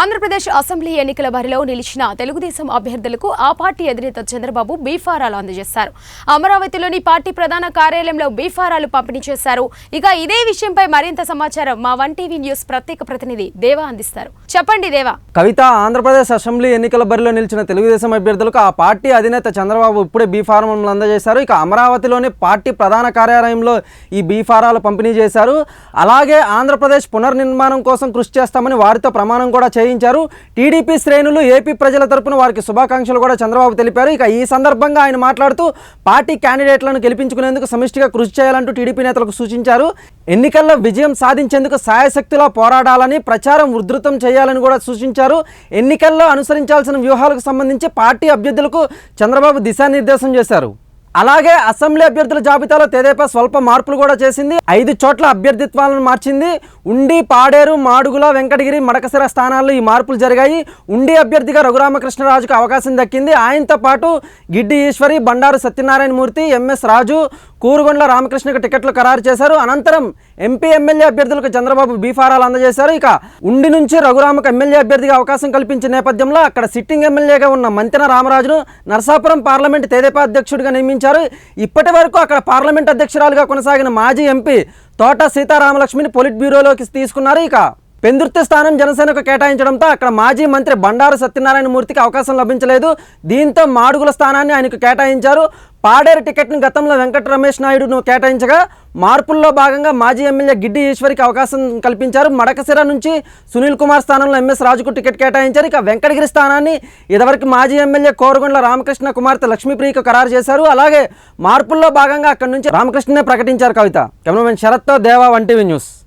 Andhra Pradesh assembly ఎన్నికల బరిలో నిలిచిన తెలుగుదేశం అభ్యర్థులకు ఆ పార్టీ అధినేత చంద్రబాబు బీఫారాలు అందజేశారు. అమరావతిలోని పార్టీ ప్రధాన కార్యాలయంలో బీఫారాలు పంపిణీ చేశారు. ఇక ఇదే విషయంపై మరింత సమాచారం మా వన్ టీవీ న్యూస్ ప్రత్యేక ప్రతినిధి దేవా అందిస్తారు. చెప్పండి దేవా. కవిత ఆంధ్రప్రదేశ్ అసెంబ్లీ ఎన్నికల బరిలో నిలిచిన తెలుగుదేశం అభ్యర్థులకు ఆ పార్టీ అధినేత చంద్రబాబు ఇప్పుడే బీఫారంలు అందజేశారు. ఇక అమరావతిలోని పార్టీ ప్రధాన కార్యాలయంలో ఈ బీఫారాలు పంపిణీ చేశారు. అలాగే ఆంధ్రప్రదేశ్ పునర్నిర్మాణం కోసం కృషి చేస్తామని వారితో ప్రమాణం కూడా చేయించారు టీడీపీ శ్రేణులు ఏపీ ప్రజల తరపున వారికి శుభాకాంక్షలు కూడా చంద్రబాబు తెలిపారు. ఇక ఈ సందర్భంగా ఆయన మాట్లాడుతూ పార్టీ క్యాండిడేట్లను గెలిపించుకునేందుకు సమిష్టిగా కృషి చేయాలంటూ టీడీపీ నేతలకు సూచించారు. ఎన్నికల్లో విజయం సాధించేందుకు సాయశక్తిలా పోరాడాలని ప్రచారం ఉధృతం చేయాలని కూడా సూచించారు. ఎన్నికల్లో అనుసరించాల్సిన వ్యూహాలకు సంబంధించి పార్టీ అభ్యర్థులకు చంద్రబాబు దిశానిర్దేశం చేశారు. అలాగే అసెంబ్లీ అభ్యర్థుల జాబితాలో తెదేపా స్వల్ప మార్పులు కూడా చేసింది. ఐదు చోట్ల అభ్యర్థిత్వాలను మార్చింది. ఉండి పాడేరు మాడుగుల వెంకటగిరి మడకసిర స్థానాల్లో ఈ మార్పులు జరిగాయి. ఉండి అభ్యర్థిగా రఘురామకృష్ణరాజుకు అవకాశం దక్కింది. ఆయనతో పాటు గిడ్డి ఈశ్వరి బండారు సత్యనారాయణ మూర్తి ఎంఎస్ రాజు కూరుగొండ్ల రామకృష్ణకు టికెట్లు ఖరారు చేశారు. అనంతరం ఎంపీ ఎమ్మెల్యే అభ్యర్థులకు చంద్రబాబు బీఫారాలు అందజేశారు. ఇక ఉండి నుంచి రఘురామకు ఎమ్మెల్యే అభ్యర్థిగా అవకాశం కల్పించిన నేపథ్యంలో అక్కడ సిట్టింగ్ ఎమ్మెల్యేగా ఉన్న మంతెన రామరాజును నరసాపురం పార్లమెంట్ తెదేపా అధ్యక్షుడిగా నియమించారు. ఇప్పటి వరకు అక్కడ పార్లమెంట్ అధ్యక్షురాలుగా కొనసాగిన మాజీ ఎంపీ తోట సీతారామలక్ష్మిని పొలిట్ బ్యూరోలోకి తీసుకున్నారు ఇక. పెందుర్తి స్థానం జనసేనకు కేటాయించడంతో అక్కడ మాజీ మంత్రి బండారు సత్యనారాయణ మూర్తికి అవకాశం లభించలేదు. దీంతో మాడుగుల స్థానాన్ని ఆయనకు కేటాయించారు. పాడేరు టికెట్ను గతంలో వెంకట రమేష్ నాయుడును కేటాయించగా మార్పుల్లో భాగంగా మాజీ ఎమ్మెల్యే గిడ్డి ఈశ్వరికి అవకాశం కల్పించారు. మడకసిర నుంచి సునీల్ కుమార్ స్థానంలో ఎంఎస్ రాజుకు టికెట్ కేటాయించారు. ఇక వెంకటగిరి స్థానాన్ని ఇదివరకు మాజీ ఎమ్మెల్యే కోరుగొండ్ల రామకృష్ణ కుమార్తె లక్ష్మీప్రియకు ఖరారు చేశారు. అలాగే మార్పుల్లో భాగంగా అక్కడి నుంచి రామకృష్ణనే ప్రకటించారు కవిత. కెమెరామెన్ శరత్తో దేవా వన్ టీవీ న్యూస్.